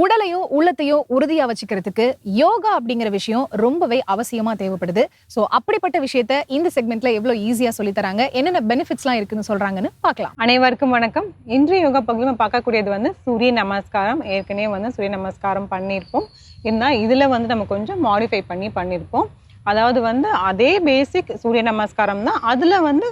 உடலையும் உள்ளத்தையும் உறுதியா வச்சுக்கிறதுக்கு யோகா அப்படிங்கிற விஷயம் ரொம்பவே அவசியமா தேவைப்படுது. ஸோ அப்படிப்பட்ட விஷயத்த இந்த செக்மெண்ட்ல எவ்வளவு ஈஸியா சொல்லி தராங்க என்னென்ன பெனிஃபிட்ஸ்லாம் இருக்குன்னு சொல்றாங்கன்னு பார்க்கலாம். அனைவருக்கும் வணக்கம். இன்றைய யோகா பகுதியில் நம்ம பார்க்கக்கூடியது வந்து சூரிய நமஸ்காரம். ஏற்கனவே வந்து சூரிய நமஸ்காரம் பண்ணியிருப்போம். இருந்தால் இதில் வந்து நம்ம கொஞ்சம் மாடிஃபை பண்ணி பண்ணியிருப்போம். அதாவது வந்து அதே பேசிக் சூரிய நமஸ்காரம் தான். அதில் வந்து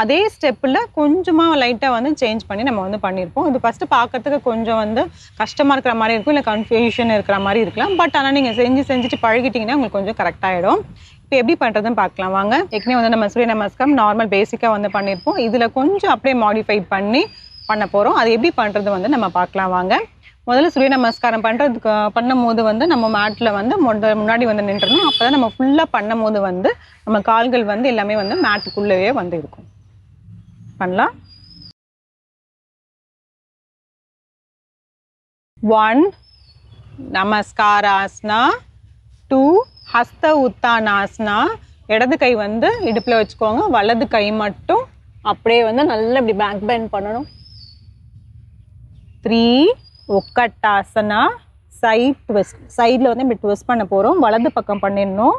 அதே ஸ்டெப்பில் கொஞ்சமாக லைட்டாக வந்து சேஞ்ச் பண்ணி நம்ம வந்து பண்ணியிருப்போம் இது ஃபஸ்ட்டு பார்க்கறதுக்கு கொஞ்சம் வந்து கஷ்டமாக இருக்கிற மாதிரி இருக்கும் இல்லை கன்ஃபியூஷன் இருக்கிற மாதிரி இருக்கலாம். பட் ஆனால் நீங்கள் செஞ்சு செஞ்சுட்டு பழகிட்டிங்கன்னா உங்களுக்கு கொஞ்சம் கரெக்டாகிடும் இப்போ எப்படி பண்ணுறதுன்னு பார்க்கலாம் வாங்க. ஏற்கனவே வந்து நம்ம சூரிய நமஸ்காரம் நார்மல் பேசிக்காக வந்து பண்ணியிருப்போம் இதில் கொஞ்சம் அப்படியே மாடிஃபை பண்ணி பண்ண போகிறோம் அது எப்படி பண்ணுறது வந்து நம்ம பார்க்கலாம் வாங்க. முதல்ல சூரிய நமஸ்காரம் பண்ணுறதுக்கு பண்ணும்போது வந்து நம்ம மேட்டில் வந்து முத முன்னாடி வந்து நின்றுணும் அப்போ தான் நம்ம ஃபுல்லாக பண்ணும்போது வந்து நம்ம கால்கள் வந்து எல்லாமே வந்து மேட்டுக்குள்ளவே வந்து இருக்கும். பண்ணலாம் ஒன் நமஸ்காராஸ்னா டூ ஹஸ்த உத்தானாஸ்னா இடது கை வந்து இடுப்பில் வச்சுக்கோங்க. வலது கை மட்டும் அப்படியே வந்து நல்லா இப்படி பேக் பெண்ட் பண்ணணும். த்ரீ ஒக்கட்டாசனா சைட் ட்விஸ்ட் சைடில் வந்து இப்படி ட்விஸ்ட் பண்ண போகிறோம் வலது பக்கம் பண்ணிடணும்.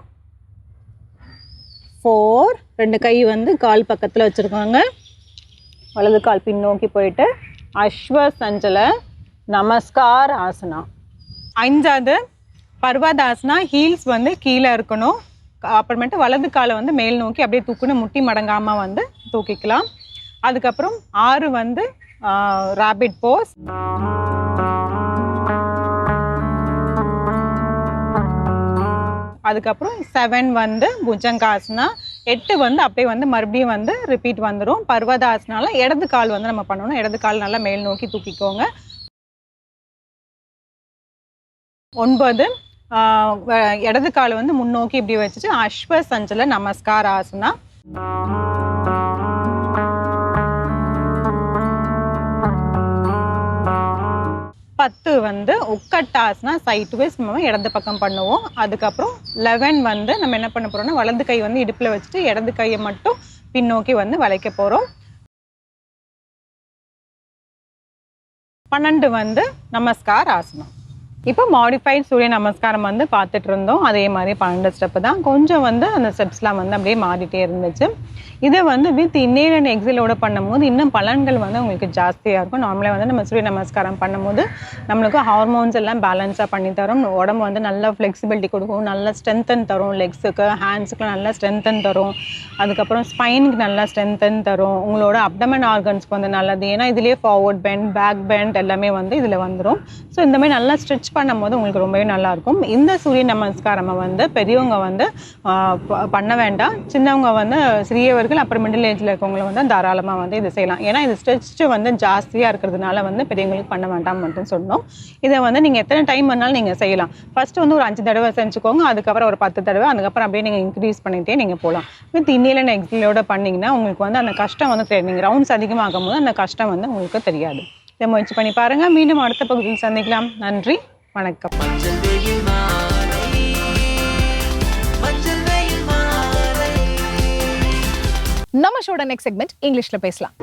ஃபோர் ரெண்டு கை வந்து கால் பக்கத்தில் வச்சுருக்காங்க. வலது கால் பின்னோக்கி போயிட்டு அஸ்வ சஞ்சல நமஸ்கார் ஆசனா. அஞ்சாவது பர்வதாசனா ஹீல்ஸ் வந்து கீழே இருக்கணும். அப்புறமேட்டு வலது காலை வந்து மேல் நோக்கி அப்படியே தூக்குன்னு முட்டி மடங்காமல் வந்து தூக்கிக்கலாம். அதுக்கப்புறம் ஆறு வந்து ராபிட் போஸ் அதுக்கப்புறம் செவன் வந்து புஜங்காசனா எட்டு வந்து அப்படியே வந்து மறுபடியும் வந்து ரிப்பீட் வந்துடும் பர்வதாசனால இடது கால் வந்து நம்ம பண்ணணும். இடது கால் நல்லா மேல் நோக்கி தூக்கிக்கோங்க. ஒன்பது ஆஹ் இடது கால் வந்து முன்னோக்கி இப்படி வச்சுட்டு அஸ்வ சஞ்சல நமஸ்கார ஆசனா பத்து வந்து உக்கட்டாஸ்னா சைட் வைஸ் நம்ம இடது பக்கம் பண்ணுவோம். அதுக்கப்புறம் லெவன் வந்து நம்ம என்ன பண்ண போகிறோம்னா வலது கை வந்து இடுப்பில் வச்சுட்டு இடது கையை மட்டும் பின்னோக்கி வந்து வளைக்க போகிறோம் பன்னெண்டு வந்து நமஸ்கார் ஆசனம். இப்போ மாடிஃபைட் சூரிய நமஸ்காரம் வந்து பார்த்துட்டு இருந்தோம். அதே மாதிரி பன்னெண்டு ஸ்டெப்பு தான். கொஞ்சம் வந்து அந்த ஸ்டெப்ஸ்லாம் வந்து அப்படியே மாறிட்டே இருந்துச்சு. இதை வந்து வித் இன்னேல் அண்ட் எக்ஸிலோட பண்ணும்போது இன்னும் பலன்கள் வந்து உங்களுக்கு ஜாஸ்தியாக இருக்கும். நார்மலாக வந்து நம்ம சூரிய நமஸ்காரம் பண்ணும்போது நம்மளுக்கு ஹார்மோன்ஸ் எல்லாம் பேலன்ஸாக பண்ணி தரும். உடம்பு வந்து நல்லா ஃப்ளெக்சிபிலிட்டி கொடுக்கும். நல்லா ஸ்ட்ரென்தன் தரும். லெக்ஸுக்கு ஹேண்ட்ஸுக்கு நல்லா ஸ்ட்ரென்தன் தரும். அதுக்கப்புறம் ஸ்பைனுக்கு நல்லா ஸ்ட்ரென்தன் தரும். உங்களோட அப்டமன் ஆர்கன்ஸ்க்கு வந்து நல்லது. ஏன்னா இதுலேயே ஃபார்வர்ட் பெண்ட் பேக் பெண்ட் எல்லாமே வந்து இதில் வந்துடும் ஸோ இந்த மாதிரி நல்லா ஸ்ட்ரெச் பண்ணும்போது உங்களுக்கு ரொம்பவே நல்லாயிருக்கும் இந்த சூரிய நமஸ்காரம் வந்து பெரியவங்க வந்து ப- பண்ண வேண்டாம். சின்னவங்க வந்து சிறியவர்கள் அப்புறம் மிடில் ஏஜில் இருக்கவங்களை வந்து தாராளமாக வந்து இது செய்யலாம். ஏன்னா இது ஸ்ட்ரெச் வந்து ஜாஸ்தியாக இருக்கிறதுனால வந்து பெரியவங்களுக்கு பண்ண வேண்டாம் மட்டும் சொன்னோம். இதை வந்து நீங்கள் எத்தனை டைம் வேணாலும் நீங்கள் செய்யலாம். ஃபர்ஸ்ட் வந்து ஒரு அஞ்சு தடவை செஞ்சுக்கோங்க. அதுக்கப்புறம் ஒரு பத்து தடவை. அதுக்கப்புறம் அப்படியே நீங்கள் இன்க்ரீஸ் பண்ணிகிட்டே நீங்கள் போகலாம். வித் இன்னியில் எக்ஸிலோட பண்ணிங்கன்னா உங்களுக்கு வந்து அந்த கஷ்டம் வந்து தெரியும் நீங்கள் ரவுண்ட்ஸ் அதிகமாகும் போது அந்த கஷ்டம் வந்து உங்களுக்கு தெரியாது. இதை முயற்சி பண்ணி பாருங்கள் மீண்டும் அடுத்த பகுதியில் சந்திக்கலாம். நன்றி. வணக்கம். நம்ம ஷோட நெக்ஸ்ட் செக்மெண்ட் இங்கிலீஷ்ல பேசலாம்.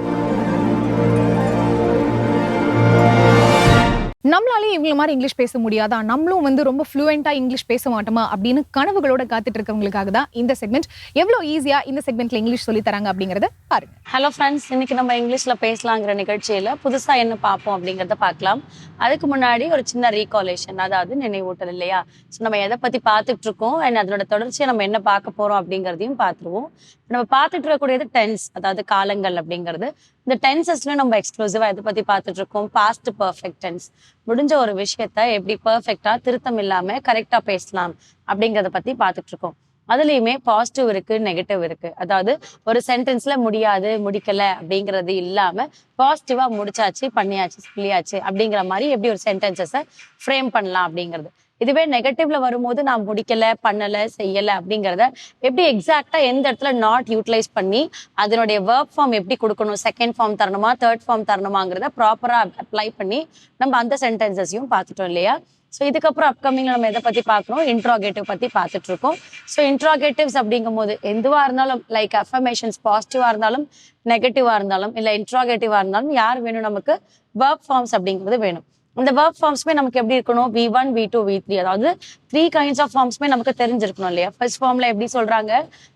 நம்மளாலே இவங்கள மாதிரி இங்கிலீஷ் பேச முடியாதா? நம்மளும் வந்து ரொம்ப ஃப்ளூயண்டா இங்கிலீஷ் பேச மாட்டோமா? அப்படின்னு கனவுகளோட காத்துட்டு இருக்கவங்களுக்காக தான் இந்த செக்மெண்ட் எவ்வளோ ஈஸியா இந்த செக்மெண்ட்ல இங்கிலீஷ் சொல்லி தராங்க அப்படிங்கறத பாருங்க. ஹலோ ஃப்ரெண்ட்ஸ் இன்னைக்கு நம்ம இங்கிலீஷ்ல பேசலாங்கிற நிகழ்ச்சியில புதுசா என்ன பார்ப்போம் அப்படிங்கறத பார்க்கலாம். அதுக்கு முன்னாடி ஒரு சின்ன ரீகாலேஷன் அதாவது நினைவூட்டல் இல்லையா? ஸோ நம்ம எதை பத்தி பார்த்துட்டு இருக்கோம் அண்ட் அதனோட தொடர்ச்சியை நம்ம என்ன பார்க்க போறோம் அப்படிங்கறதையும் பார்த்துருவோம். நம்ம பார்த்துட்டு இருக்கக்கூடியது டென்ஸ் அதாவது காலங்கள் அப்படிங்கிறது. இந்த டென்சஸ்ல நம்ம எக்ஸ்க்ளூசிவா எதை பத்தி பார்த்துட்டு இருக்கோம்? பாஸ்ட் பர்ஃபெக்ட் டென்ஸ் முடிஞ்ச ஒரு விஷயத்த எப்படி பர்ஃபெக்டா திருத்தம் இல்லாம கரெக்டா பேசலாம் அப்படிங்கறத பத்தி பார்த்துட்டு இருக்கோம். அதுலயுமே பாசிட்டிவ் இருக்கு நெகட்டிவ் இருக்கு. அதாவது ஒரு சென்டென்ஸ்ல முடியாது முடிக்கல அப்படிங்கிறது இல்லாம பாசிட்டிவா முடிச்சாச்சு பண்ணியாச்சு சொல்லியாச்சு அப்படிங்கிற மாதிரி எப்படி ஒரு சென்டென்சஸை ஃப்ரேம் பண்ணலாம் அப்படிங்கிறது. இதுவே நெகட்டிவ்ல வரும்போது நான் முடிக்கல பண்ணல செய்யல அப்படிங்கறத எப்படி எக்ஸாக்டா எந்த இடத்துல நாட் யூட்டிலைஸ் பண்ணி அதனுடைய ஒர்க் ஃபார்ம் எப்படி கொடுக்கணும் செகண்ட் ஃபார்ம் தரணுமா தேர்ட் ஃபார்ம் தரணுமாங்கிறத ப்ராப்பரா அப்ளை பண்ணி நம்ம அந்த சென்டென்சஸையும் பார்த்துட்டோம் இல்லையா? ஸோ இதுக்கப்புறம் அப்கமிங்ல நம்ம எதை பத்தி பார்க்கணும்? இன்ட்ராகேட்டிவ் பத்தி பார்த்துட்டு இருக்கோம் ஸோ இன்ட்ராகேட்டிவ்ஸ் அப்படிங்கும் போது எதுவா இருந்தாலும் லைக் அஃபர்மேஷன்ஸ் பாசிட்டிவா இருந்தாலும் நெகட்டிவா இருந்தாலும் இல்லை இன்ட்ராகேட்டிவா இருந்தாலும் யார் வேணும் நமக்கு? ஒர்க் ஃபார்ம்ஸ் அப்படிங்கிறது வேணும். இந்த ஒர்க் ஃபார்ம்ஸ்மே நமக்கு எப்படி இருக்கணும்? V one V two V three அதாவது த்ரீ கைண்ட்ஸ் ஆஃப் ஃபார்ம்ஸ்மே நமக்கு தெரிஞ்சிருக்கணும் இல்லையா? ஃபர்ஸ்ட் ஃபார்ம்ல எப்படி சொல்றாங்க?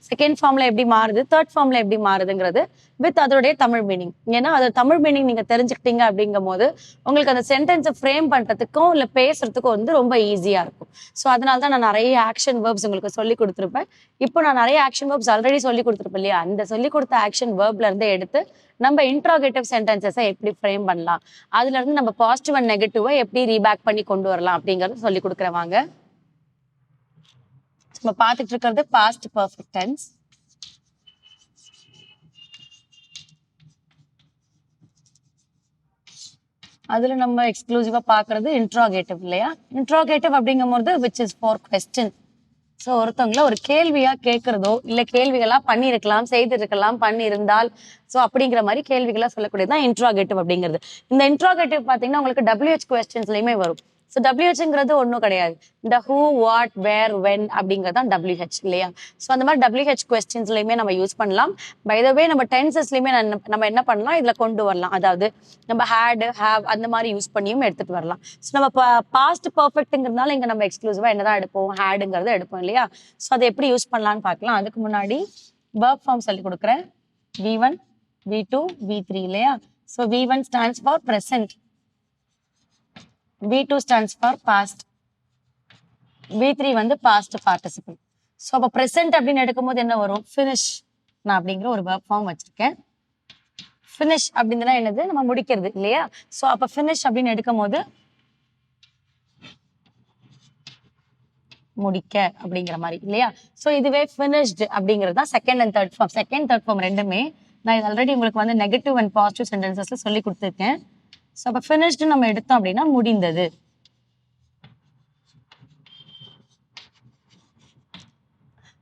செகண்ட் ஃபார்ம்ல எப்படி மாறுது? தேர்ட் ஃபார்ம்ல எப்படி மாறுதுங்கிறது வித் அதோடைய தமிழ் மீனிங் ஏன்னா அது தமிழ் மீனிங் நீங்க தெரிஞ்சுக்கிட்டீங்க அப்படிங்கும் போது உங்களுக்கு அந்த சென்டென்ஸை ஃப்ரேம் பண்றதுக்கும் இல்லை பேசுறதுக்கும் வந்து ரொம்ப ஈஸியா இருக்கும். ஸோ அதனால தான் நான் நிறைய ஆக்ஷன் வேர்ப்ஸ் உங்களுக்கு சொல்லி கொடுத்துருப்பேன். இப்போ நான் நிறைய ஆக்ஷன் வேர்ப்ஸ் ஆல்ரெடி சொல்லி கொடுத்துருப்பேன் இல்லையா? அந்த சொல்லி கொடுத்த ஆக்ஷன் வேர்ப்ல இருந்து எடுத்து நம்ம இன்ட்ராகேட்டிவ் சென்டென்சஸை எப்படி ஃப்ரேம் பண்ணலாம்? அதுல இருந்து நம்ம பாசிட்டிவ் அண்ட் நெகட்டிவை எப்படி ரீபேக் பண்ணி கொண்டு வரலாம் அப்படிங்கறது சொல்லி கொடுக்குறவாங்க. நம்ம பார்த்துட்டு இருக்கிறது பாஸ்ட் பர்ஃபெக்ட் டென்ஸ் அதுல நம்ம எக்ஸ்க்ளூசிவா பாக்குறது இன்ட்ராகேட்டிவ் இல்லையா? இன்ட்ராகேட்டிவ் அப்படிங்கும்போது which is for question so ஒருத்தவங்கள ஒரு கேள்வியா கேட்கறதோ இல்ல கேள்விகளா பண்ணியிருக்கலாம் செய்திருக்கலாம் பண்ணியிருந்தால் ஸோ அப்படிங்கிற மாதிரி கேள்விகளாக சொல்லக்கூடியது தான் இன்ட்ராகேட்டிவ் அப்படிங்கிறது. இந்த இன்ட்ராகேட்டிவ் பாத்தீங்கன்னா உங்களுக்கு டபிள்யூஹெச் கொஸ்டின்ஸ்லயுமே வரும். ஸோ டபிள்யூஹெச்ங்கிறது ஒன்றும் கிடையாது. இந்த ஹூ வாட் வேர் வென் அப்படிங்கிறது தான் டபிள்யூஹெச் இல்லையா? ஸோ அந்த மாதிரி டபிள்யூஹெச் கொஸ்டின்ஸ்லையுமே நம்ம யூஸ் பண்ணலாம். பைதவே நம்ம டென்சஸ்லையுமே நம்ம என்ன பண்ணலாம்? இதில் கொண்டு வரலாம். அதாவது நம்ம ஹேடு ஹேவ் அந்த மாதிரி யூஸ் பண்ணியும் எடுத்துகிட்டு வரலாம். ஸோ நம்ம பாஸ்ட் பர்ஃபெக்ட்டுங்கிறதுனால இங்கே நம்ம எக்ஸ்க்ளூசிவாக என்னதான் எடுப்போம்? ஹேடுங்கிறத எடுப்போம் இல்லையா? ஸோ அதை எப்படி யூஸ் பண்ணலாம்னு பார்க்கலாம். அதுக்கு முன்னாடி ஒர்க் ஃபார்ம் சொல்லி கொடுக்குறேன். V one V two V three இல்லையா? So V one stands for present V two stands for past V three வந்து பாஸ்ட் பார்ட்டிசிபிள் ஸோ அப்போ ப்ரெசென்ட் அப்படின்னு எடுக்கும்போது என்ன வரும்? ஃபினிஷ் நான் அப்படிங்கிற ஒரு ஃபார்ம் வச்சிருக்கேன். ஃபினிஷ் அப்படின்னா என்னது? நம்ம முடிக்கிறது இல்லையா? ஸோ அப்போ ஃபினிஷ் அப்படின்னு எடுக்கும் போது முடிக்க அப்படிங்கிற மாதிரி இல்லையா? ஸோ இதுவே ஃபினிஷ்டு அப்படிங்கிறது தான் second and third form second third form ரெண்டுமே நான் இது ஆல்ரெடி உங்களுக்கு வந்து நெகட்டிவ் அண்ட் பாசிட்டிவ் சென்டென்சஸ்ல சொல்லி கொடுத்துருக்கேன். ஸோ அப்போ ஃபினிஷ்டு நம்ம எடுத்தோம் அப்படின்னா முடிந்தது.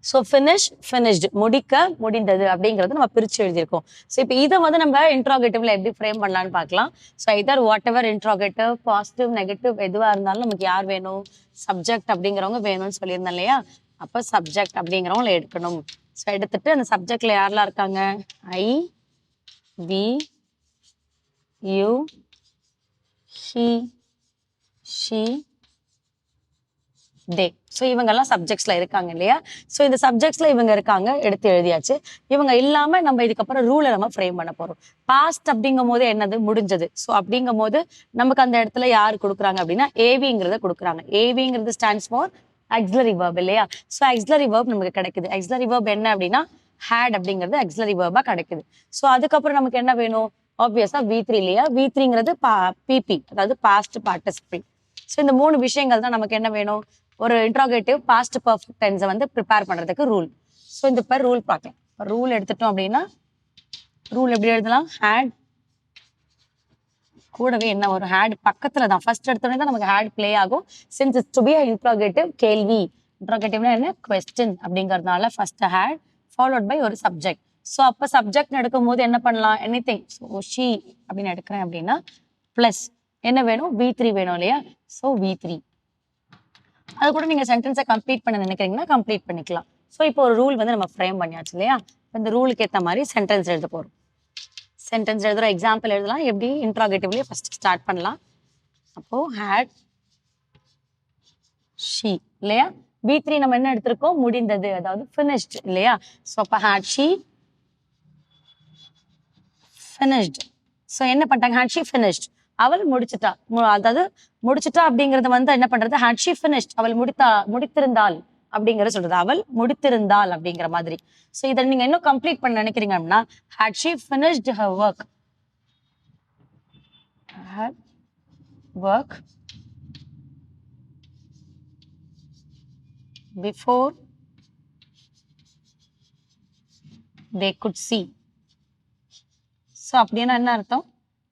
ஸோ ஃபினிஷ் ஃபினிஷ்டு முடிக்க முடிந்தது அப்படிங்கிறது நம்ம பிரிச்சு எழுதியிருக்கோம். ஸோ இப்போ இதை வந்து நம்ம இன்ட்ராகேட்டிவ்ல எப்படி ஃப்ரேம் பண்ணலாம்னு பார்க்கலாம். So either whatever interrogative positive negative எதுவாக இருந்தாலும் நமக்கு யார் வேணும்? சப்ஜெக்ட் அப்படிங்கிறவங்க வேணும்னு சொல்லியிருந்தேன் இல்லையா? அப்போ சப்ஜெக்ட் அப்படிங்கிறவங்கள எடுக்கணும். ஸோ எடுத்துட்டு அந்த சப்ஜெக்டில் யாரெல்லாம் இருக்காங்க? I we you she she they. So இவங்கெல்லாம் சப்ஜெக்ட்ஸ்ல இருக்காங்க இல்லையா? ஸோ இந்த சப்ஜெக்ட்ஸ்ல இவங்க இருக்காங்க எடுத்து எழுதியாச்சு. இவங்க இல்லாம நம்ம இதுக்கப்புறம் ரூலை நம்ம ஃப்ரேம் பண்ண போறோம். பாஸ்ட் அப்படிங்கும் போது என்னது? முடிஞ்சது. ஸோ அப்படிங்கும் போது நமக்கு அந்த இடத்துல யார் கொடுக்குறாங்க அப்படின்னா ஏவிங்கிறத கொடுக்குறாங்க. ஏவிங்கிறது ஸ்டாண்ட்ஸ் ஃபார் ஆக்ஸிலரி வேர்ப் இல்லையா? ஸோ ஆக்ஸிலரி வேர்ப் நமக்கு கிடைக்குது. ஆக்ஸிலரி வேர்ப் என்ன அப்படின்னா ஹேட் அப்படிங்கிறது ஆக்ஸிலரி verb-ஆ கிடைக்குது. ஸோ அதுக்கப்புறம் நமக்கு என்ன வேணும்? ஆப்வியஸா வி த்ரீ இல்லையா? வி த்ரீங்கிறது பா பிபி அதாவது பாஸ்ட் பார்ட்டிசிபிள் ஸோ இந்த மூணு விஷயங்கள் தான் நமக்கு என்ன வேணும்? ஒரு இன்ட்ராகேட்டிவ் பாஸ்ட் பர்ஃபெக்ட் டென்ஸை வந்து ப்ரிப்பேர் பண்ணுறதுக்கு ரூல் ஸோ இந்த பேர் ரூல் பார்க்கலாம். ரூல் எடுத்துட்டோம் அப்படின்னா ரூல் எப்படி எழுதலாம்? ஹேட் கூடவே என்ன? ஒரு ஹேட் பக்கத்தில் தான். ஃபர்ஸ்ட் எடுத்தோடனே தான் நமக்கு ஹேட் ப்ளே ஆகும். Since it's to be interrogative கேள்வி. இன்ட்ராகேட்டிவ்னா என்ன? கொஸ்டின் அப்படிங்கறதுனால ஃபர்ஸ்ட் ஹேட் ஃபாலோட் பை ஒரு சப்ஜெக்ட் ஸோ அப்போ சப்ஜெக்ட் எடுக்கும் போது என்ன பண்ணலாம்? எனி திங் ஸோ ஷி அப்படின்னு எடுக்கிறேன் அப்படின்னா ப்ளஸ் என்ன வேணும்? வி த்ரீ வேணும் இல்லையா? ஸோ வி த்ரீ அது கூட நீங்கள் சென்டென்ஸை கம்ப்ளீட் பண்ண நினைக்கிறீங்கன்னா கம்ப்ளீட் பண்ணிக்கலாம். ஸோ இப்போ ஒரு ரூல் வந்து நம்ம ஃப்ரேம் பண்ணியாச்சு இல்லையா? இந்த ரூலுக்கு ஏற்ற மாதிரி சென்டென்ஸ் எழுத போகிறோம் சென்டென்ஸ் எழுதுகிற எக்ஸாம்பிள் எழுதலாம். எப்படி? இன்ட்ராகேட்டிவ்லேயே ஃபஸ்ட் ஸ்டார்ட் பண்ணலாம். அப்போ ஹேட் ஷீ இல்லையா? பி த்ரீ நம்ம என்ன எடுத்திருக்கோம்? முடிந்தது. அதாவது ஃபினிஷ்டு இல்லையா? ஸோ அப்போ ஹேட் ஷீ ஃபினிஷ்ட் ஸோ என்ன பண்ணிட்டாங்க? ஹேட் ஷீ ஃபினிஷ்ட் அவள் முடிச்சிட்டா. அதாவது முடிச்சிட்டா அப்படிங்கறது வந்து என்ன பண்றது? ஹேட் ஷீ ஃபினிஷ்ட் அவள் முடித்தா முடித்திருந்தாள் அப்படிங்கிற சொல்றது. அவள் முடித்திருந்தாள் அப்படிங்கிற மாதிரி. ஸோ இதை நீங்க இன்னும் கம்ப்ளீட் பண்ண நினைக்கிறீங்க அப்படின்னா had she finished her work had work before they could see. So அப்படின்னா என்ன அர்த்தம்?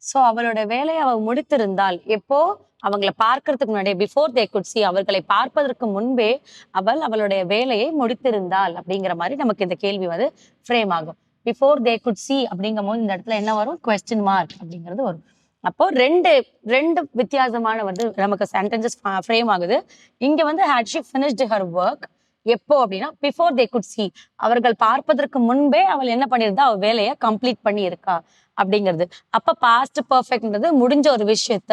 ஸோ அவளோட வேலையை அவள் முடித்திருந்தால் எப்போ? அவங்கள பார்க்கறதுக்கு முன்னாடியே பிஃபோர் தே குட் சி அவர்களை பார்ப்பதற்கு முன்பே அவள் அவளுடைய வேலையை முடித்திருந்தாள் அப்படிங்கிற மாதிரி நமக்கு இந்த கேள்வி வந்து ஃப்ரேம் ஆகும். பிஃபோர் தே குட் சி அப்படிங்கும் போது இந்த இடத்துல என்ன வரும்? கொஸ்டின் மார்க் அப்படிங்கிறது வரும். அப்போ ரெண்டு ரெண்டு வித்தியாசமான வந்து நமக்கு சென்டென்சஸ் ஃப்ரேம் ஆகுது. இங்க வந்து had she finished her work எப்போ அப்படின்னா பிஃபோர் தே குட் சி அவர்கள் பார்ப்பதற்கு முன்பே அவள் என்ன பண்ணியிருந்தா அவள் வேலையை கம்ப்ளீட் பண்ணி இருக்கா அப்படிங்கிறது. அப்ப பாஸ்ட் பர்ஃபெக்ட்ன்றது முடிஞ்ச ஒரு விஷயத்த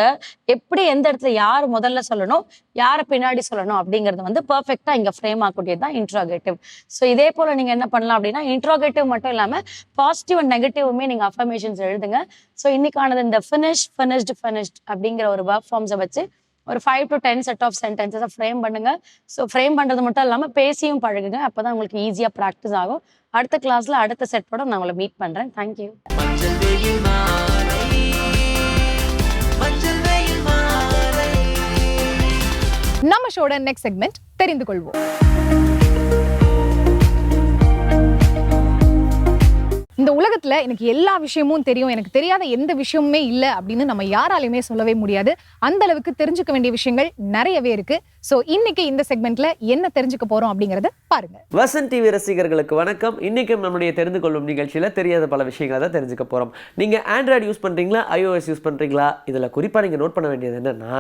எப்படி எந்த இடத்துல யார் முதல்ல சொல்லணும் யாரை பின்னாடி சொல்லணும் அப்படிங்கிறது வந்து பர்ஃபெக்டா இங்க ஃப்ரேம் ஆகக்கூடியது தான் இன்ட்ராகேட்டிவ் ஸோ இதே போல நீங்க என்ன பண்ணலாம் அப்படின்னா இன்ட்ராகேட்டிவ் மட்டும் இல்லாம பாசிட்டிவ் அண்ட் நெகட்டிவுமே நீங்க அஃபர்மேஷன்ஸ் எழுதுங்க. ஸோ இன்னைக்கானது இந்த ஃபினிஷ் ஃபினிஷ்டு ஃபினிஷ்ட் அப்படிங்கிற ஒரு ஒர்க் ஃபார்ம்ஸை வச்சு ஒரு five to ten set of சென்டென்சஸை frame பண்ணுங்க. ஸோ ஃப்ரேம் பண்றது மட்டும் இல்லாம பேசியும் பழகுங்க. அப்பதான் உங்களுக்கு ஈஸியா ப்ராக்டிஸ் ஆகும். அடுத்த கிளாஸ்ல அடுத்த செட்டோட நான் உங்களை மீட் பண்றேன். தேங்க்யூ நம்ம ஷோட நெக்ஸ்ட் செக்மெண்ட் தெரிந்து கொள்வோம். இந்த உலகத்துல எனக்கு எல்லா விஷயமும் தெரியும். எனக்கு தெரியாத எந்த விஷயமுமே இல்ல அப்படின்னு நம்ம யாராலையுமே சொல்லவே முடியாது. அந்த அளவுக்கு தெரிஞ்சுக்க வேண்டிய விஷயங்கள் நிறையவே இருக்கு. ஸோ இன்னைக்கு இந்த செக்மெண்ட்ல என்ன தெரிஞ்சுக்க போறோம் அப்படிங்கறத பாருங்க. வசன் டிவி ரசிகர்களுக்கு வணக்கம். இன்னைக்கும் நம்முடைய தெரிந்து கொள்ளும் நிகழ்ச்சியில் தெரியாத பல விஷயங்களை தான் தெரிஞ்சுக்க போகிறோம் நீங்கள் ஆண்ட்ராய்டு யூஸ் பண்ணுறீங்களா ஐஓஎஸ் யூஸ் பண்ணுறீங்களா இதில் குறிப்பாக நீங்கள் நோட் பண்ண வேண்டியது என்னென்னா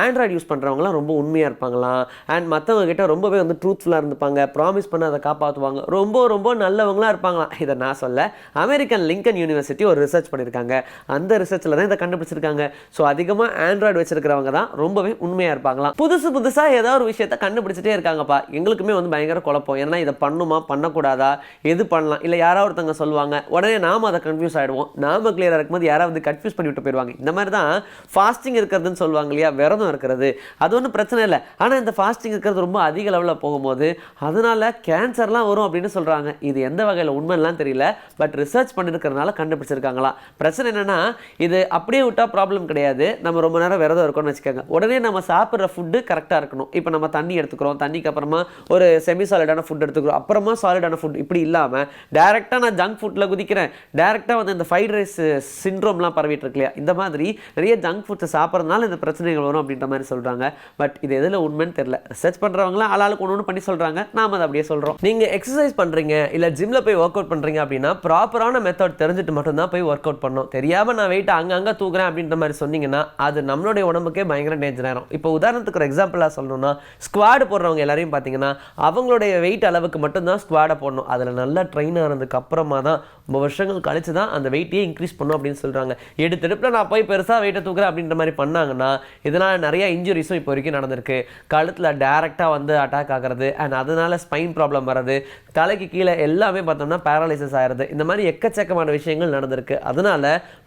ஆண்ட்ராய்டு யூஸ் பண்ணுறவங்களாம் ரொம்ப உண்மையாக இருப்பாங்களாம். அண்ட் மற்றவங்க கிட்ட ரொம்பவே வந்து ட்ரூத்ஃபுல்லாக இருந்துப்பாங்க. ப்ராமிஸ் பண்ண அதை காப்பாற்றுவாங்க ரொம்ப ரொம்ப நல்லவங்களா இருப்பாங்களாம். இதை நான் சொல்ல அமெரிக்கன் லிங்கன் யூனிவர்சிட்டி ஒரு ரிசர்ச் பண்ணியிருக்காங்க அந்த ரிசர்ச்சில் தான் இதை கண்டுபிடிச்சிருக்காங்க. ஸோ அதிகமாக ஆண்ட்ராய்டு வச்சிருக்கிறவங்க தான் ரொம்பவே உண்மையாக இருப்பாங்களாம். புதுசு புதுசாக ஏதாவது ஒரு விஷயத்த கண்டுபிடிச்சிட்டே இருக்காங்கப்பா. எங்களுக்குமே வந்து பயங்கர குழப்பம். ஏன்னா இதை பண்ணுமா பண்ணக்கூடாதா? எது பண்ணலாம்? இல்லை யாராவது ஒருத்தவங்க சொல்லுவாங்க உடனே நாம் அதை கன்ஃபியூஸ் ஆகிடுவோம் நாம கிளியராக இருக்கும்போது யாராவது கன்ஃபியூஸ் பண்ணிவிட்டு போயிடுவாங்க. இந்த மாதிரி தான் ஃபாஸ்டிங் இருக்கிறதுன்னு சொல்லுவாங்க இல்லையா? விரதம் இருக்கிறது. அது ஒன்றும் பிரச்சனை இல்லை. ஆனால் இந்த ஃபாஸ்டிங் இருக்கிறது ரொம்ப அதிக லெவலில் போகும்போது அதனால் கேன்சர்லாம் வரும் அப்படின்னு சொல்கிறாங்க இது எந்த வகையில் உண்மைலாம் தெரியல. பட் ரிசர்ச் பண்ணியிருக்கிறதுனால கண்டுபிடிச்சிருக்காங்களாம் பிரச்சனை என்னென்னா இது அப்படியே விட்டால் ப்ராப்ளம் கிடையாது. நம்ம ரொம்ப நேரம் விரதம் இருக்கோம்னு வச்சுக்கோங்க. உடனே நம்ம சாப்பிட்ற ஃபுட்டு கரெக்டாக இருக்கணும். இப்போ நம்ம தண்ணி எடுத்துக்கிறோம். தண்ணிக்கு அப்புறமா ஒரு செமி சாலிடான ஃபுட் எடுத்துக்கிறோம். அப்புறமா சாலிடான ஃபுட் இப்படி இல்லாமல் டேரெக்டாக நான் ஜங்க் ஃபுட்டில் குதிக்கிறேன். டேரெக்டாக வந்து இந்த ஃப்ரைட் ரைஸ் சிண்ட்ரோம்லாம் பரவிட்டு இருக்கு இல்லையா? இந்த மாதிரி நிறைய ஜங்க் ஃபுட்ஸை சாப்பிட்றதுனால இந்த பிரச்சனைகள் வரும் அப்படின்ற மாதிரி சொல்கிறாங்க பட் இது எதில் உண்மைன்னு தெரியல. ரிசர்ச் பண்ணுறவங்களாம் ஆளாளுக்கு ஒன்று ஒன்று பண்ணி சொல்கிறாங்க நாம அதை அப்படியே சொல்கிறோம் நீங்கள் எக்ஸசைஸ் பண்ணுறீங்க இல்லை ஜிம்மில் போய் ஒர்க் அவுட் பண்ணுறீங்க அப்படின்னா ப்ராப்பரான மெத்தட் தெரிஞ்சுட்டு மட்டும்தான் போய் ஒர்க் அவுட் பண்ணணும். தெரியாமல் நான் வெயிட் அங்கங்கே தூக்குறேன் அப்படின்ற மாதிரி சொன்னீங்கன்னா அது நம்மளுடைய உடம்புக்கே பயங்கர டேஞ்சர் ஆயிரும். இப்போ உதாரணத்துக்கு ஒரு எக்ஸாம்பிளாக சொல்லணும்னா ஸ்குவாடு போடுறவங்க எல்லாரையும் பார்த்தீங்கன்னா அவங்களுடைய வெயிட் அளவுக்கு மட்டும்தான் ஸ்குவாடை போடணும். அதில் நல்லா ட்ரெயின் ஆனதுக்கு அப்புறமா தான் ரொம்ப வருஷங்கள் கழிச்சு தான் அந்த வெயிட்டையே இன்க்ரீஸ் பண்ணும் அப்படின்னு சொல்கிறாங்க எடுத்தெடுப்பில் நான் போய் பெருசாக வெயிட்டை தூக்குறேன் அப்படின்ற மாதிரி பண்ணாங்கன்னா இதனால் நிறைய இன்ஜுரிஸும் இப்போ வரைக்கும் நடந்திருக்கு. கழுத்தில் டேரெக்டாக வந்து அட்டாக் ஆகிறது அண்ட் அதனால் ஸ்பைன் ப்ராப்ளம் வர்றது தலைக்கு கீழே எல்லாமே பார்த்தோம்னா பேரலைசஸ் ஆகிறது இந்த மாதிரி எக்கச்சக்கமான விஷயங்கள் நடந்திருக்கு. அதனால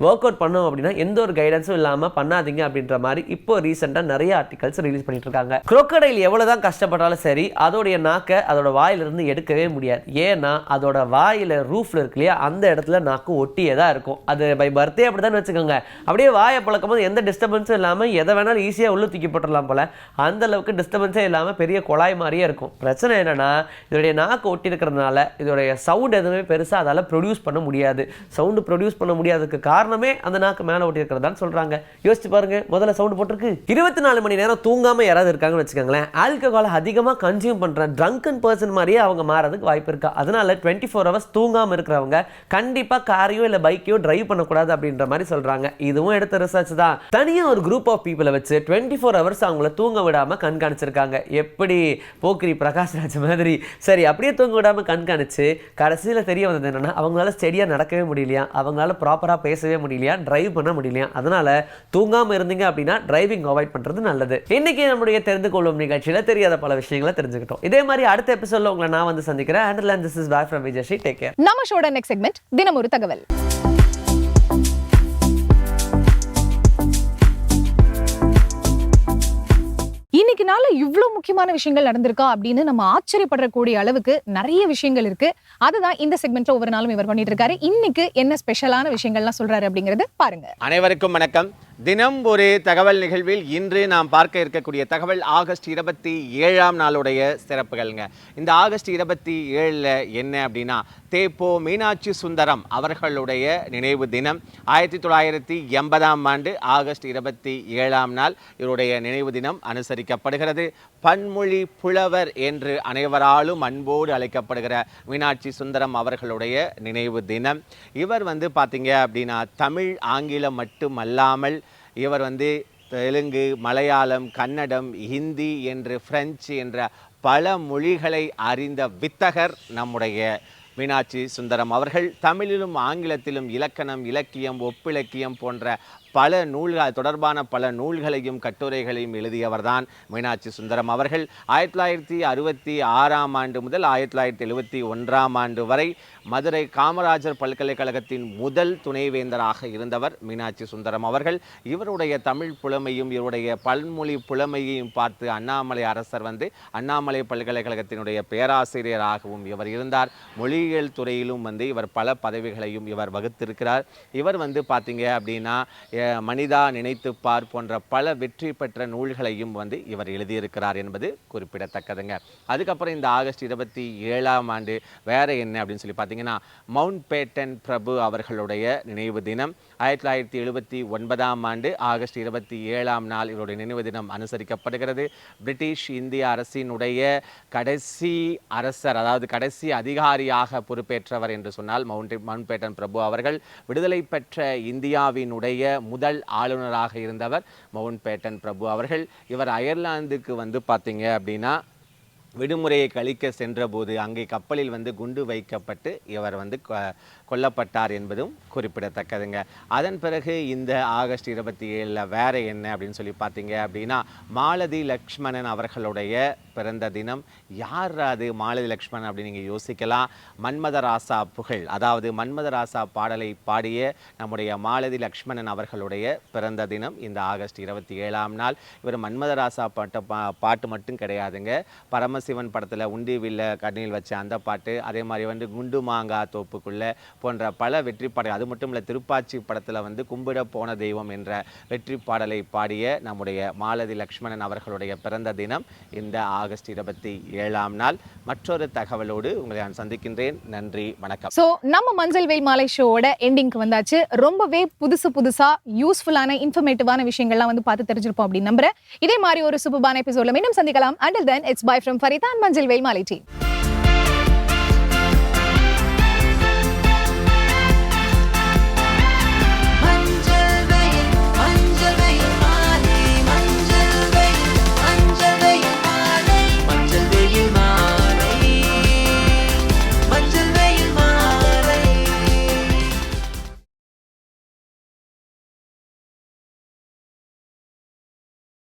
ஒர்க் அவுட் பண்ணோம் அப்படின்னா எந்த ஒரு கைடன்ஸும் இல்லாமல் பண்ணாதீங்க அப்படின்ற மாதிரி இப்போ ரீசெண்டாக நிறைய ஆர்டிகல்ஸ் ரிலீஸ் பண்ணிட்டு இருக்காங்க. குரோக்கடைல் எவ்வளவு தான் கஷ்டப்பட்டாலும் சரி அதோடைய நாக்கை அதோட வாயிலிருந்து எடுக்கவே முடியாது. ஏன்னா அதோட வாயில ரூஃப்ல இருக்கு இல்லையா அந்த இடத்துல நாக்கு ஒட்டியே தான் இருக்கும். அது பை பர்த்டே அப்படி தான் வச்சுக்கோங்க. அப்படியே வாயை பழக்கும் போது எந்த டிஸ்டர்பன்ஸும் இல்லாமல் எதை வேணாலும் ஈஸியாக உள்ள தூக்கி போட்டுடலாம் போல. அந்த அளவுக்கு டிஸ்டர்பன்ஸே இல்லாமல் பெரிய குழாய் மாதிரியே இருக்கும். பிரச்சனை என்னன்னா இதோடைய நாக்கு ஒட்டி இருக்கிறதுனால இதோடைய சவுண்ட் எதுவுமே பெருசாக அதால் ப்ரொடியூஸ் பண்ண முடியாது. சவுண்டு ப்ரொடியூஸ் பண்ண முடியாததுக்கு காரணமே அந்த நாக்கு மேலே ஒட்டி இருக்கிறதான்னு சொல்கிறாங்க யோசிச்சு பாருங்க முதல்ல சவுண்டு போட்டிருக்கு. இருபத்தி நாலு மணி நேரம் தூங்காமல் யாராவது இருக்காங்க? இருக்காங்கன்னு வச்சுக்கோங்களேன். ஆல்கஹால் அதிகமாக கன்சியூம் பண்ணுற ட்ரங்கன் பர்சன் மாதிரியே அவங்க மாறதுக்கு வாய்ப்பு இருக்கா. அதனால டுவெண்ட்டி ஃபோர் ஹவர்ஸ் தூங்காமல் இருக்கிறவங்க கண்டிப்பாக காரையோ இல்லை பைக்கையோ டிரைவ் பண்ணக்கூடாது அப்படின்ற மாதிரி சொல்கிறாங்க இதுவும் எடுத்த ரிசர்ச் தான். தனியாக ஒரு குரூப் ஆஃப் பீப்புளை வச்சு டுவெண்ட்டி ஃபோர் ஹவர்ஸ் அவங்கள தூங்க விடாமல் கண்காணிச்சிருக்காங்க. எப்படி போக்கிரி பிரகாஷ்ராஜ் மாதிரி. சரி அப்படியே தூங்க விடாமல் கண்காணிச்சு கடைசியில் தெரிய வந்தது என்னன்னா அவங்களால ஸ்டெடியாக நடக்கவே முடியலையா? அவங்களால ப்ராப்பராக பேசவே முடியலையா? டிரைவ் பண்ண முடியலையா? அதனால தூங்காமல் இருந்தீங்க அப்படின்னா டிரைவிங் அவாய்ட் பண்ணுறது நல்லது. இன்னைக்கு நம்முடைய தெரிந்து கொள்ளும் நிகழ்ச்சியில் தெரியாத பல விஷயங்களை தெரிஞ்சுக்கிட்டோம். இதே மாதிரி அடுத்த எபிசோட்ல உங்களை நான் வந்து சந்திக்கிறேன். And this is back from Vijay take care நம்ம ஷோட நெக்ஸ்ட் செக்மெண்ட் தினம் ஒரு தகவல். இன்னைக்கு முக்கியமான விஷயங்கள் நடந்திருக்கா அப்படின்னு நம்ம ஆச்சரியப்படக்கூடிய அளவுக்கு நிறைய விஷயங்கள் இருக்கு. அதுதான் இந்த செக்மெண்ட்ல ஒவ்வொரு நாளும் இவர் பண்ணிட்டு இருக்காரு. இன்னைக்கு என்ன ஸ்பெஷலான விஷயங்கள்லாம் சொல்றாரு அப்படிங்கறது பாருங்க. அனைவருக்கும் வணக்கம். தினம் ஒரு தகவல் நிகழ்வில் இன்று நாம் பார்க்க இருக்கக்கூடிய தகவல் ஆகஸ்ட் இருபத்தி ஏழாம் நாளுடைய சிறப்புகள்ங்க. இந்த ஆகஸ்ட் இருபத்தி ஏழில் என்ன அப்படின்னா தேப்போ மீனாட்சி சுந்தரம் அவர்களுடைய நினைவு தினம். ஆயிரத்தி தொள்ளாயிரத்தி எண்பதாம் ஆண்டு ஆகஸ்ட் இருபத்தி ஏழாம் நாள் இவருடைய நினைவு தினம் அனுசரிக்கப்படுகிறது. பன்மொழி புலவர் என்று அனைவராலும் அன்போடு அழைக்கப்படுகிற மீனாட்சி சுந்தரம் அவர்களுடைய நினைவு தினம். இவர் வந்து பார்த்தீங்க அப்படின்னா தமிழ் ஆங்கிலம் மட்டுமல்லாமல் இவர் வந்து தெலுங்கு மலையாளம் கன்னடம் ஹிந்தி என்று பிரெஞ்சு என்ற பல மொழிகளை அறிந்த வித்தகர் நம்முடைய மீனாட்சி சுந்தரம் அவர்கள் தமிழிலும் ஆங்கிலத்திலும் இலக்கணம் இலக்கியம் ஒப்பிலக்கியம் போன்ற பல நூல்கள் தொடர்பான பல நூல்களையும் கட்டுரைகளையும் எழுதியவர்தான் மீனாட்சி சுந்தரம் அவர்கள். ஆயிரத்தி தொள்ளாயிரத்தி அறுபத்தி ஆறாம் ஆண்டு முதல் ஆயிரத்தி தொள்ளாயிரத்தி எழுபத்தி ஒன்றாம் ஆண்டு வரை மதுரை காமராஜர் பல்கலைக்கழகத்தின் முதல் துணைவேந்தராக இருந்தவர் மீனாட்சி சுந்தரம் அவர்கள். இவருடைய தமிழ் புலமையும் இவருடைய பல்மொழி புலமையையும் பார்த்து அண்ணாமலை அரசர் வந்து அண்ணாமலை பல்கலைக்கழகத்தினுடைய பேராசிரியராகவும் இவர் இருந்தார். மொழியியல் துறையிலும் வந்து இவர் பல பதவிகளையும் இவர் வகுத்திருக்கிறார். இவர் வந்து பார்த்தீங்க அப்படின்னா மனிதா நினைத்து பார் போன்ற பல வெற்றி பெற்ற நூல்களையும் வந்து இவர் எழுதியிருக்கிறார் என்பது குறிப்பிடத்தக்கதுங்க. அதுக்கப்புறம் இந்த ஆகஸ்ட் இருபத்தி ஏழாம் ஆண்டு வேற என்ன அப்படின்னு சொல்லி பார்த்தீங்கன்னா மவுண்ட் பேட்டன் பிரபு அவர்களுடைய நினைவு தினம். ஆயிரத்தி தொள்ளாயிரத்தி எழுபத்தி ஒன்பதாம் ஆண்டு ஆகஸ்ட் இருபத்தி ஏழாம் நாள் இவருடைய நினைவு தினம் அனுசரிக்கப்படுகிறது. பிரிட்டிஷ் இந்திய அரசினுடைய கடைசி அரசர் அதாவது கடைசி அதிகாரியாக பொறுப்பேற்றவர் என்று சொன்னால் மவுண்ட் மவுண்ட் பேட்டன் பிரபு அவர்கள். விடுதலை பெற்ற இந்தியாவினுடைய முதல் ஆளுநராக இருந்தவர் மவுண்ட் பேட்டன் பிரபு அவர்கள். இவர் அயர்லாந்துக்கு வந்து பார்த்தீங்க அப்படின்னா விடுமுறையை கழிக்க சென்றபோது அங்கே கப்பலில் வந்து குண்டு வைக்கப்பட்டு இவர் வந்து கொல்லப்பட்டார் என்பதும் குறிப்பிடத்தக்கதுங்க. அதன் பிறகு இந்த ஆகஸ்ட் இருபத்தி ஏழில் வேற என்ன அப்படின்னு சொல்லி பார்த்தீங்க அப்படின்னா மாலதி லக்ஷ்மணன் அவர்களுடைய பிறந்த தினம். யார் அது மாலதி லக்ஷ்மணன் அப்படின்னு நீங்கள் யோசிக்கலாம். மன்மதராசா புகழ் அதாவது மன்மதராசா பாடலை பாடிய நம்முடைய மாலதி லக்ஷ்மணன் அவர்களுடைய பிறந்த தினம் இந்த ஆகஸ்ட் இருபத்தி ஏழாம் நாள். இவர் மன்மதராசா பாட்ட பா பாட்டு மட்டும் கிடையாதுங்க. பரமசிவன் படத்தில் உண்டி வில்ல கண்ணில் வச்ச அந்த பாட்டு. அதே மாதிரி வந்து குண்டு மாங்கா தோப்புக்குள்ள போன்ற பல வெற்றி பாடல் அது மட்டும் இல்லை திருப்பாச்சி படத்தில் வந்து கும்பிட போன தெய்வம் என்ற வெற்றி பாடலை பாடிய நம்முடைய மாலதி லக்ஷ்மணன் அவர்களுடைய பிறந்த தினம் இந்த ஆகஸ்ட் இருபத்தி ஏழாம் நாள். மற்றொரு தகவலோடு உங்களை நான் சந்திக்கின்றேன். நன்றி வணக்கம். ஸோ நம்ம மஞ்சள் வெயில் மாலை ஷோவோட எண்டிங்க்கு வந்தாச்சு. ரொம்பவே புதுசு புதுசாக யூஸ்ஃபுல்லான இன்ஃபர்மேட்டிவான விஷயங்கள்லாம் வந்து பார்த்து தெரிஞ்சிருப்போம் அப்படின்னு நம்புறேன். இதே மாதிரி ஒரு சூப்பர்பான எபிசோட மீண்டும் சந்திக்கலாம். Until then it's bye from Faridhan மஞ்சள் வெயில் மாலை டீம்